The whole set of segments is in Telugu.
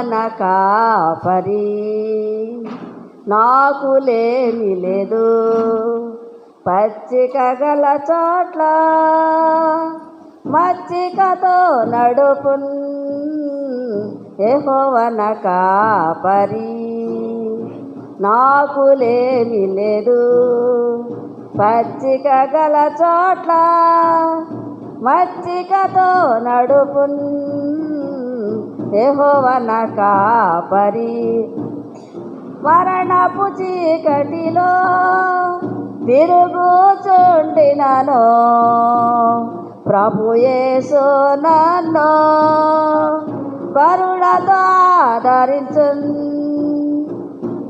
మన కాపరి నాకు లేని లేదు. పచ్చిక గల చోట్ల మచ్చికతో నడుపున్ యెహోవన కాపరి నాకు లేమి లేదు. పచ్చిక గల చోట్ల మచ్చికతో నడుపున్ యెహోవన కాపరి. మరణపు చీకటిలో తిరుగుచుండినను ప్రభుయేసు నన్ను కరుణతో ఆదరించు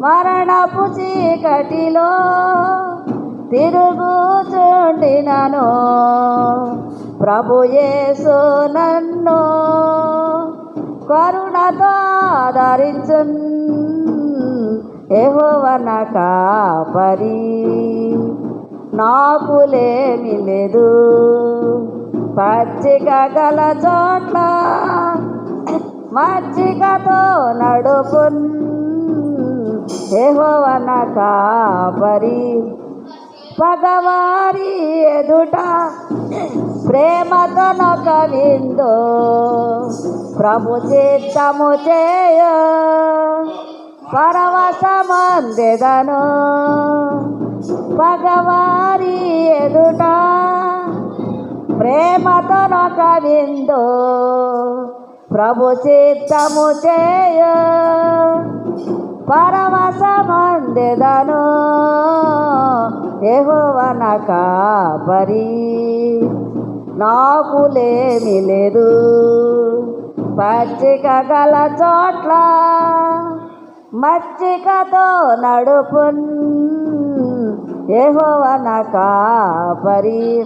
మరణపు చీకటిలో తిరుగుచుండినను. ప్రభుయేసు నన్ను కరుణతో ఆదరించున్ యెహోవన కాపరి. నాకులేమి లేదు. పచ్చిక గల చోట్ల మచ్చికతో నడుపున్. యెహోవన కాపరి. పగవారి ఎదుట ప్రేమతో నొక విందో. ప్రభు చిత్తము చేయ. పరవశమందెదను. పగవారి ఎదుట ప్రేమతో నొక విందో. ప్రభు చిత్తము చేయ. పరవశమందెదను. యెహోవన కాపరి నాకు లేమి లేదు. పచ్చిక గల చోట్ల మచ్చికతో నడుపున్ ఏహోవన కాపరి.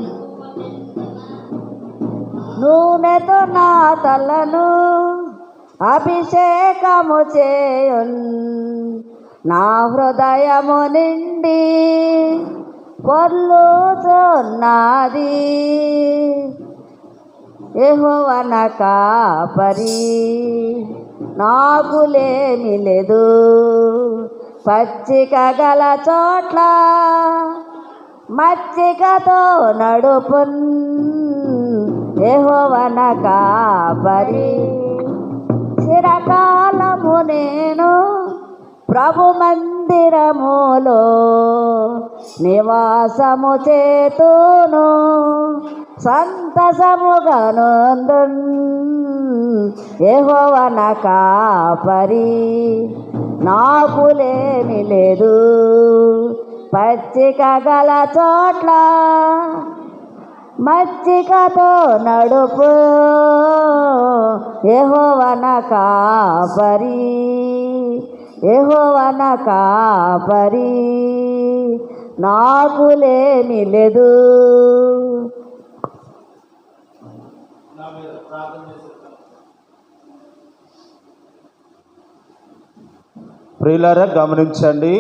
నూనెతో నా తలను అభిషేకము చేయున్. నా హృదయము నిండి పొర్లుచున్నది. యెహోవన కాపరి నాకులేమి లేదు. పచ్చిక గల చోట్ల మచ్చికతో నడుపున్ యెహోవన కాపరి. చిరకాలము నేను ప్రభు మందిరములో నివాసము చేతును సంతసముగనుందున్. ఏహోవన కాపరి నాకులేమి లేదు. పచ్చిక గల చోట్ల మచ్చికతో నడుపు. ఏహోవన కాపరి. యెహోవన కాపరి నాకు లేని లేదు. ప్రియులారా గమనించండి.